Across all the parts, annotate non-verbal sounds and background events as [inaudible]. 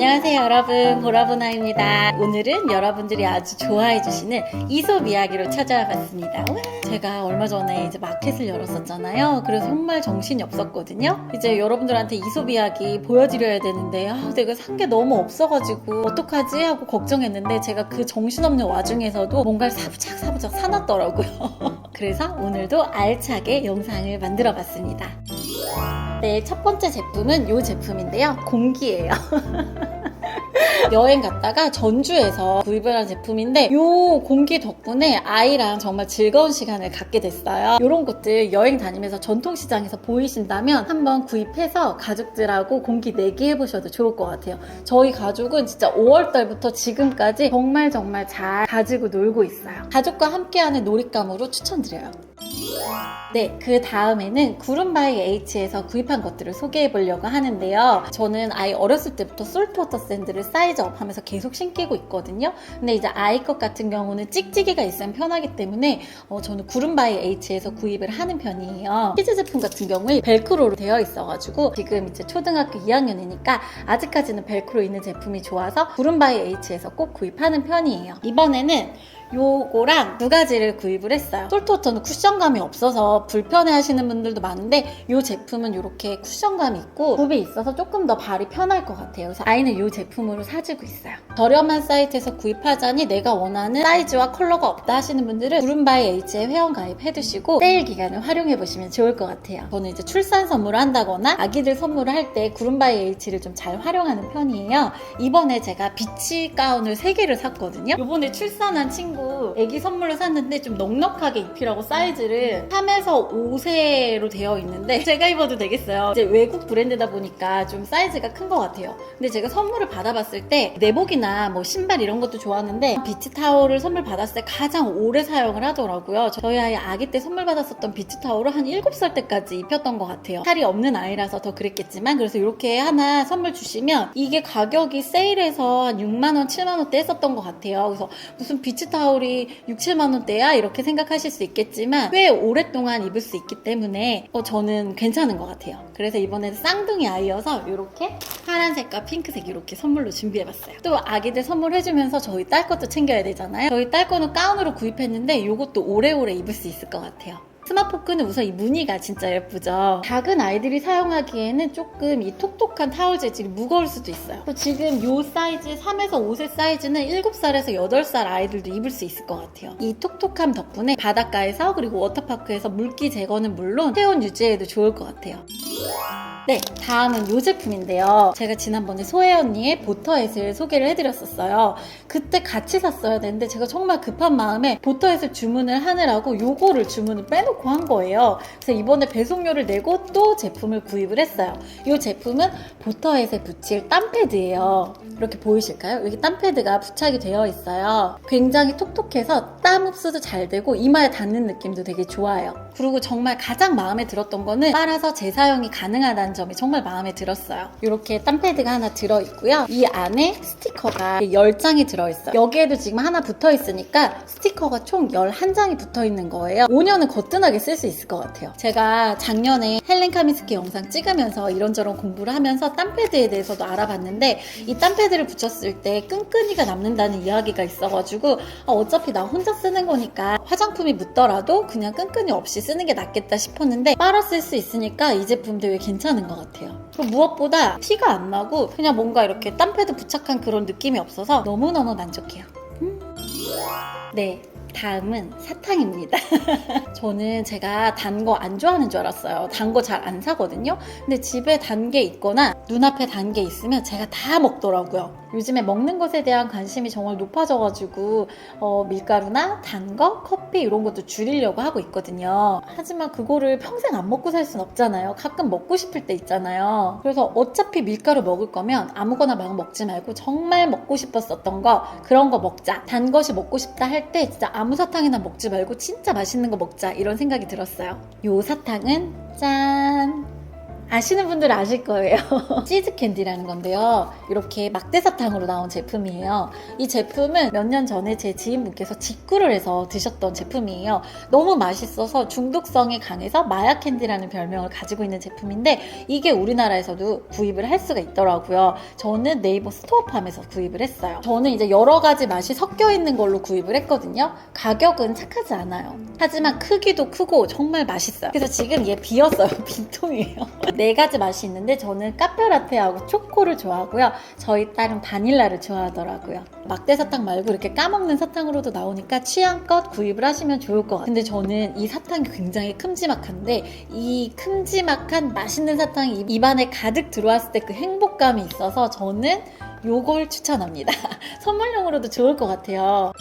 안녕하세요 여러분. 보라보나입니다. 오늘은 여러분들이 아주 좋아해 주시는 이솝 이야기로 찾아와 봤습니다. 와, 제가 얼마 전에 이제 마켓을 열었었잖아요. 그래서 정말 정신이 없었거든요. 이제 여러분들한테 이솝 이야기 보여드려야 되는데 아, 내가 산 게 너무 없어가지고 어떡하지? 하고 걱정했는데 제가 그 정신없는 와중에서도 뭔가를 사부작 사부작 사놨더라고요. [laughs] 그래서 오늘도 알차게 영상을 만들어 봤습니다 네, 첫 번째 제품은 이 제품인데요. 공기예요. [laughs] 여행 갔다가 전주에서 구입을 한 제품인데 이 공기 덕분에 아이랑 정말 즐거운 시간을 갖게 됐어요. 이런 것들 여행 다니면서 전통시장에서 보이신다면 한번 구입해서 가족들하고 공기 내기 해보셔도 좋을 것 같아요. 저희 가족은 진짜 5월달부터 지금까지 정말 정말 잘 가지고 놀고 있어요. 가족과 함께하는 놀잇감으로 추천드려요. 네, 그 다음에는 구름바이 H에서 구입한 것들을 소개해 보려고 하는데요. 저는 아이 어렸을 때부터 솔트워터 샌드를 사이즈업 하면서 계속 신기고 있거든요. 근데 이제 아이 것 같은 경우는 찍찍이가 있으면 편하기 때문에 어, 저는 구름바이 H에서 구입을 하는 편이에요. 키즈 제품 같은 경우에 벨크로로 되어 있어가지고 지금 이제 초등학교 2학년이니까 아직까지는 벨크로 있는 제품이 좋아서 구름바이 H에서 꼭 구입하는 편이에요. 이번에는 요거랑 두 가지를 구입을 했어요. 솔트워터는 쿠션감이 없어서 불편해 하시는 분들도 많은데 이 제품은 이렇게 쿠션감이 있고 굽이 있어서 조금 더 발이 편할 것 같아요. 그래서 아이는 이 제품으로 사주고 있어요. 저렴한 사이트에서 구입하자니 내가 원하는 사이즈와 컬러가 없다 하시는 분들은 구름바이 H에 회원 가입해두시고 세일 기간을 활용해 보시면 좋을 것 같아요. 저는 이제 출산 선물을 한다거나 아기들 선물을 할 때 구름바이 H를 좀 잘 활용하는 편이에요. 이번에 제가 비치 가운을 3개를 샀거든요. 이번에 출산한 친구 애기 선물로 샀는데 좀 넉넉하게 입히라고 사이즈를 3에서 5세로 되어 있는데 [laughs] 제가 입어도 되겠어요. 이제 외국 브랜드다 보니까 좀 사이즈가 큰 것 같아요. 근데 제가 선물을 받아봤을 때 내복이나 뭐 신발 이런 것도 좋았는데 비치 타올을 선물 받았을 때 가장 오래 사용을 하더라고요. 저희 아이 아기 때 선물 받았었던 비치 타올을 한 7살 때까지 입혔던 것 같아요. 살이 없는 아이라서 더 그랬겠지만 그래서 이렇게 하나 선물 주시면 이게 가격이 세일해서 한 6만원, 7만원대 했었던 것 같아요. 그래서 무슨 비치 타올 이 6, 7만 원대야? 이렇게 생각하실 수 있겠지만 꽤 오랫동안 입을 수 있기 때문에 어, 저는 괜찮은 것 같아요. 그래서 이번에는 쌍둥이 아이여서 이렇게 파란색과 핑크색 이렇게 선물로 준비해봤어요. 또 아기들 선물해주면서 저희 딸 것도 챙겨야 되잖아요. 저희 딸 거는 가운으로 구입했는데 이것도 오래오래 입을 수 있을 것 같아요. 스마포크는 우선 이 무늬가 진짜 예쁘죠. 작은 아이들이 사용하기에는 조금 이 톡톡한 타월 재질이 무거울 수도 있어요. 또 지금 이 사이즈 3에서 5세 사이즈는 7살에서 8살 아이들도 입을 수 있을 것 같아요. 이 톡톡함 덕분에 바닷가에서 그리고 워터파크에서 물기 제거는 물론 체온 유지에도 좋을 것 같아요. 네, 다음은 이 제품인데요. 제가 지난번에 소혜 언니의 보터햇을 소개를 해드렸었어요. 그때 같이 샀어야 되는데 제가 정말 급한 마음에 보터햇을 주문을 하느라고 요거를 주문을 빼놓고 한 거예요. 그래서 이번에 배송료를 내고 또 제품을 구입을 했어요. 이 제품은 보터햇에 붙일 땀패드예요. 이렇게 보이실까요? 여기 땀패드가 부착이 되어 있어요. 굉장히 톡톡해서 땀 흡수도 잘 되고 이마에 닿는 느낌도 되게 좋아요. 그리고 정말 가장 마음에 들었던 거는 빨아서 재사용이 가능하다는 점이 정말 마음에 들었어요. 이렇게 땀패드가 하나 들어있고요. 이 안에 스티커가 10장이 들어있어요. 여기에도 지금 하나 붙어 있으니까 스티커가 총 11장이 붙어 있는 거예요. 5년은 거뜬하게 쓸 수 있을 것 같아요. 제가 작년에 헬렌 카미스키 영상 찍으면서 이런저런 공부를 하면서 땀패드에 대해서도 알아봤는데 이 땀패드를 붙였을 때 끈끈이가 남는다는 이야기가 있어가지고 아, 어차피 나 혼자 쓰는 거니까 화장품이 묻더라도 그냥 끈끈이 없이 쓰는 게 낫겠다 싶었는데 빨아 쓸 수 있으니까 이 제품 되게 괜찮은 것 같아요. 그리고 무엇보다 티가 안 나고 그냥 뭔가 이렇게 땀패드 부착한 그런 느낌이 없어서 너무너무 만족해요. 음. 네. 다음은 사탕입니다. [laughs] 저는 제가 단 거 안 좋아하는 줄 알았어요. 단 거 잘 안 사거든요. 근데 집에 단 게 있거나 눈앞에 단 게 있으면 제가 다 먹더라고요. 요즘에 먹는 것에 대한 관심이 정말 높아져가지고 어, 밀가루나 단 거, 커피 이런 것도 줄이려고 하고 있거든요. 하지만 그거를 평생 안 먹고 살 순 없잖아요. 가끔 먹고 싶을 때 있잖아요. 그래서 어차피 밀가루 먹을 거면 아무거나 막 먹지 말고 정말 먹고 싶었었던 거 그런 거 먹자. 단 것이 먹고 싶다 할 때 진짜 아무 사탕이나 먹지 말고 진짜 맛있는 거 먹자 이런 생각이 들었어요. 요 사탕은 짠! 아시는 분들은 아실 거예요. [laughs] 치즈 캔디라는 건데요. 이렇게 막대사탕으로 나온 제품이에요. 이 제품은 몇 년 전에 제 지인분께서 직구를 해서 드셨던 제품이에요. 너무 맛있어서 중독성이 강해서 마약 캔디라는 별명을 가지고 있는 제품인데 이게 우리나라에서도 구입을 할 수가 있더라고요. 저는 네이버 스토어팜에서 구입을 했어요. 저는 이제 여러 가지 맛이 섞여 있는 걸로 구입을 했거든요. 가격은 착하지 않아요. 하지만 크기도 크고 정말 맛있어요. 그래서 지금 얘 비었어요. [laughs] 빈통이에요. 네 가지 맛이 있는데 저는 카페라테하고 초코를 좋아하고요. 저희 딸은 바닐라를 좋아하더라고요. 막대 사탕 말고 이렇게 까먹는 사탕으로도 나오니까 취향껏 구입을 하시면 좋을 것 같아요. 근데 저는 이 사탕이 굉장히 큼지막한데 이 큼지막한 맛있는 사탕이 입안에 가득 들어왔을 때 그 행복감이 있어서 저는 요걸 추천합니다. [laughs] 선물용으로도 좋을 것 같아요.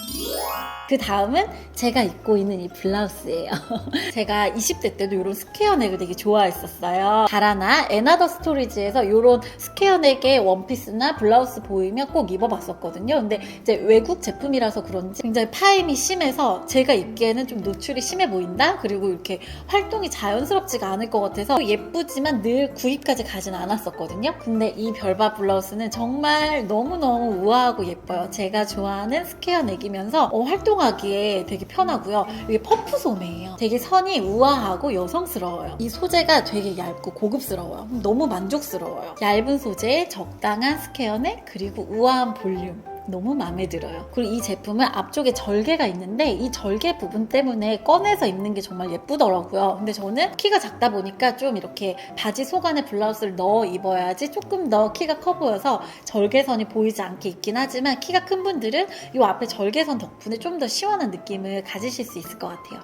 그 다음은 제가 입고 있는 이 블라우스예요. [laughs] 제가 20대 때도 이런 스퀘어 넥을 되게 좋아했었어요. 다라나 에나더 스토리지에서 이런 스퀘어 넥의 원피스나 블라우스 보이면 꼭 입어봤었거든요. 근데 이제 외국 제품이라서 그런지 굉장히 파임이 심해서 제가 입기에는 좀 노출이 심해 보인다? 그리고 이렇게 활동이 자연스럽지가 않을 것 같아서 예쁘지만 늘 구입까지 가진 않았었거든요. 근데 이 별바 블라우스는 정말 너무너무 우아하고 예뻐요. 제가 좋아하는 스퀘어 넥이면서 어, 활동 하기에 되게 편하고요. 이게 퍼프 소매예요. 되게 선이 우아하고 여성스러워요. 이 소재가 되게 얇고 고급스러워요. 너무 만족스러워요. 얇은 소재에 적당한 스퀘어넥 그리고 우아한 볼륨. 너무 마음에 들어요. 그리고 이 제품은 앞쪽에 절개가 있는데 이 절개 부분 때문에 꺼내서 입는 게 정말 예쁘더라고요. 근데 저는 키가 작다 보니까 좀 이렇게 바지 속 안에 블라우스를 넣어 입어야지 조금 더 키가 커 보여서 절개선이 보이지 않게 입긴 하지만 키가 큰 분들은 이 앞에 절개선 덕분에 좀 더 시원한 느낌을 가지실 수 있을 것 같아요.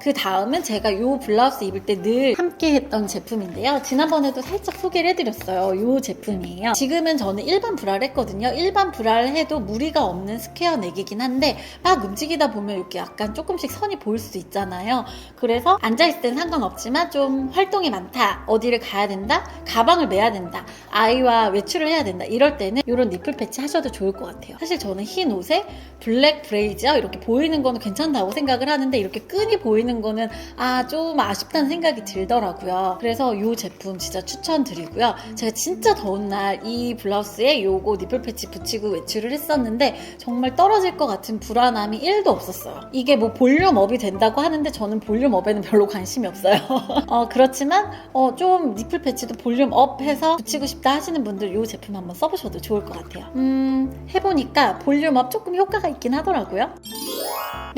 그 다음은 제가 이 블라우스 입을 때 늘 함께 했던 제품인데요. 지난번에도 살짝 소개를 해드렸어요. 이 제품이에요. 지금은 저는 일반 브라를 했거든요. 일반 브라 를 해도 무리가 없는 스퀘어 넥이긴 한데 막 움직이다 보면 이렇게 약간 조금씩 선이 보일 수도 있잖아요. 그래서 앉아있을 땐 상관없지만 좀 활동이 많다. 어디를 가야 된다. 가방을 메야 된다. 아이와 외출을 해야 된다. 이럴 때는 이런 니플 패치 하셔도 좋을 것 같아요. 사실 저는 흰 옷에 블랙 브레이즈어 이렇게 보이는 거는 괜찮다고 생각을 하는데 이렇게 끈이 보이는 거는 아 좀 아쉽다는 생각이 들더라고요. 그래서 이 제품 진짜 추천드리고요. 제가 진짜 더운 날 이 블라우스에 요거 니플 패치 붙이고 외출을 했었는데 정말 떨어질 것 같은 불안함이 1도 없었어요. 이게 뭐 볼륨업이 된다고 하는데 저는 볼륨업에는 별로 관심이 없어요. [laughs] 어, 그렇지만 어, 좀 니플 패치도 볼륨업 해서 붙이고 싶다 하시는 분들 이 제품 한번 써보셔도 좋을 것 같아요. 음, 해보니까 볼륨업 조금 효과가 있긴 하더라고요.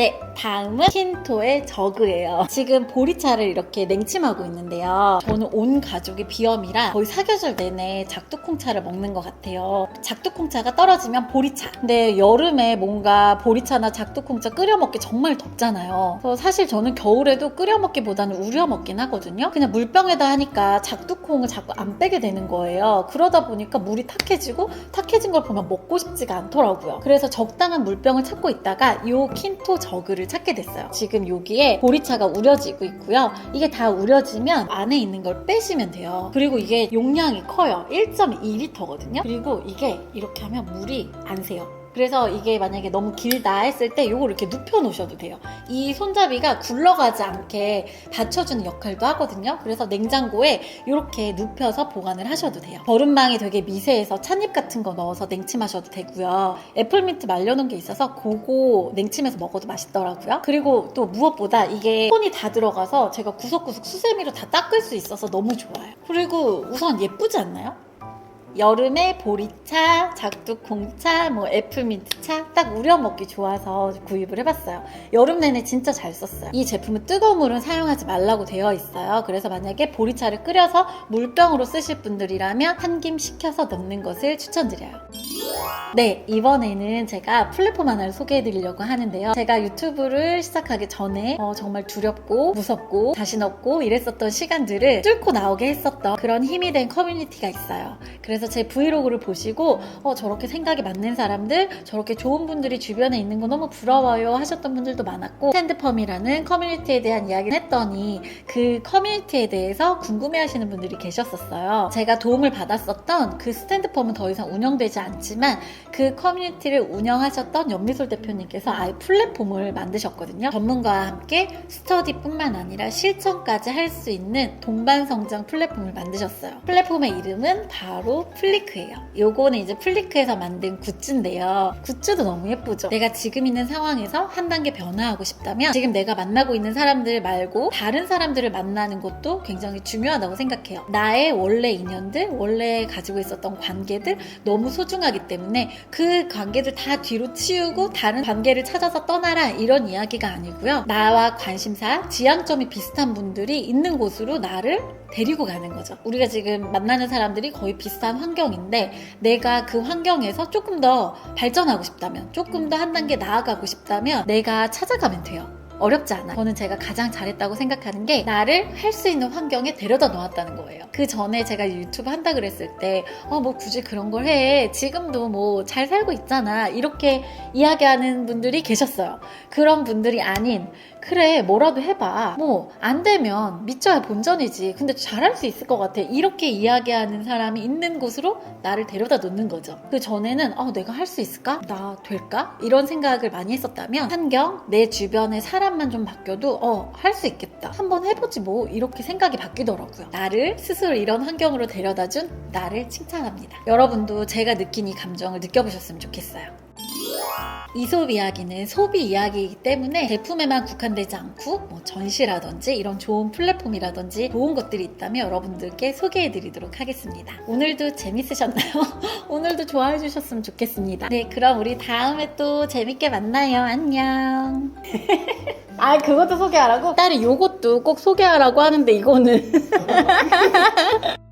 네, 다음은 킨토의 저그예요. 지금 보리차를 이렇게 냉침하고 있는데요. 저는 온 가족이 비염이라 거의 사계절 내내 작두콩차를 먹는 것 같아요. 작두콩차가 떨어지면 보리차. 근데 여름에 뭔가 보리차나 작두콩차 끓여 먹기 정말 덥잖아요. 그래서 사실 저는 겨울에도 끓여 먹기보다는 우려 먹긴 하거든요. 그냥 물병에다 하니까 작두콩을 자꾸 안 빼게 되는 거예요. 그러다 보니까 물이 탁해지고 탁해진 걸 보면 먹고 싶지가 않더라고요. 그래서 적당한 물병을 찾고 있다가 이 킨토 저 그를 찾게 됐어요. 지금 여기에 보리차가 우려지고 있고요. 이게 다 우려지면 안에 있는 걸 빼시면 돼요. 그리고 이게 용량이 커요. 1.2리터거든요. 그리고 이게 이렇게 하면 물이 안 새요. 그래서 이게 만약에 너무 길다 했을 때 이걸 이렇게 눕혀 놓으셔도 돼요. 이 손잡이가 굴러가지 않게 받쳐주는 역할도 하거든요. 그래서 냉장고에 이렇게 눕혀서 보관을 하셔도 돼요. 버른망이 되게 미세해서 찻잎 같은 거 넣어서 냉침하셔도 되고요. 애플민트 말려놓은 게 있어서 그거 냉침해서 먹어도 맛있더라고요. 그리고 또 무엇보다 이게 손이 다 들어가서 제가 구석구석 수세미로 다 닦을 수 있어서 너무 좋아요. 그리고 우선 예쁘지 않나요? 여름에 보리차, 작두콩차, 뭐 애플민트차 딱 우려 먹기 좋아서 구입을 해봤어요. 여름 내내 진짜 잘 썼어요. 이 제품은 뜨거운 물은 사용하지 말라고 되어 있어요. 그래서 만약에 보리차를 끓여서 물병으로 쓰실 분들이라면 한 김 식혀서 넣는 것을 추천드려요. 네, 이번에는 제가 플랫폼 하나를 소개해 드리려고 하는데요. 제가 유튜브를 시작하기 전에 어, 정말 두렵고 무섭고 자신 없고 이랬었던 시간들을 뚫고 나오게 했었던 그런 힘이 된 커뮤니티가 있어요. 그래서 제 브이로그를 보시고 어, 저렇게 생각이 맞는 사람들, 저렇게 좋은 분들이 주변에 있는 거 너무 부러워요 하셨던 분들도 많았고 스탠드펌이라는 커뮤니티에 대한 이야기를 했더니 그 커뮤니티에 대해서 궁금해 하시는 분들이 계셨었어요. 제가 도움을 받았었던 그 스탠드펌은 더 이상 운영되지 않지만 아시겠지만 그 커뮤니티를 운영하셨던 연미솔 대표님께서 아예 플랫폼을 만드셨거든요. 전문가와 함께 스터디뿐만 아니라 실천까지 할 수 있는 동반 성장 플랫폼을 만드셨어요. 플랫폼의 이름은 바로 플리크예요. 요거는 이제 플리크에서 만든 굿즈인데요. 굿즈도 너무 예쁘죠? 내가 지금 있는 상황에서 한 단계 변화하고 싶다면 지금 내가 만나고 있는 사람들 말고 다른 사람들을 만나는 것도 굉장히 중요하다고 생각해요. 나의 원래 인연들, 원래 가지고 있었던 관계들 너무 소중하기 때문에 그 관계들 다 뒤로 치우고 다른 관계를 찾아서 떠나라 이런 이야기가 아니고요. 나와 관심사, 지향점이 비슷한 분들이 있는 곳으로 나를 데리고 가는 거죠. 우리가 지금 만나는 사람들이 거의 비슷한 환경인데 내가 그 환경에서 조금 더 발전하고 싶다면 조금 더 한 단계 나아가고 싶다면 내가 찾아가면 돼요. 어렵지 않아. 저는 제가 가장 잘했다고 생각하는 게 나를 할 수 있는 환경에 데려다 놓았다는 거예요. 그 전에 제가 유튜브 한다 그랬을 때, 어, 뭐 굳이 그런 걸 해. 지금도 뭐 잘 살고 있잖아. 이렇게 이야기하는 분들이 계셨어요. 그런 분들이 아닌, 그래, 뭐라도 해봐. 뭐, 안 되면 믿져야 본전이지. 근데 잘할 수 있을 것 같아. 이렇게 이야기하는 사람이 있는 곳으로 나를 데려다 놓는 거죠. 그 전에는, 어, 내가 할 수 있을까? 나 될까? 이런 생각을 많이 했었다면, 환경, 내 주변의 사람만 좀 바뀌어도, 어, 할 수 있겠다. 한번 해보지 뭐. 이렇게 생각이 바뀌더라고요. 나를 스스로 이런 환경으로 데려다 준 나를 칭찬합니다. 여러분도 제가 느낀 이 감정을 느껴보셨으면 좋겠어요. 이솝 이야기는 소비 이야기이기 때문에 제품에만 국한되지 않고 뭐 전시라든지 이런 좋은 플랫폼이라든지 좋은 것들이 있다면 여러분들께 소개해 드리도록 하겠습니다. 오늘도 재밌으셨나요? [laughs] 오늘도 좋아해 주셨으면 좋겠습니다. 네, 그럼 우리 다음에 또 재밌게 만나요. 안녕. [laughs] 아, 그것도 소개하라고? 딸이 요것도 꼭 소개하라고 하는데 이거는 [laughs]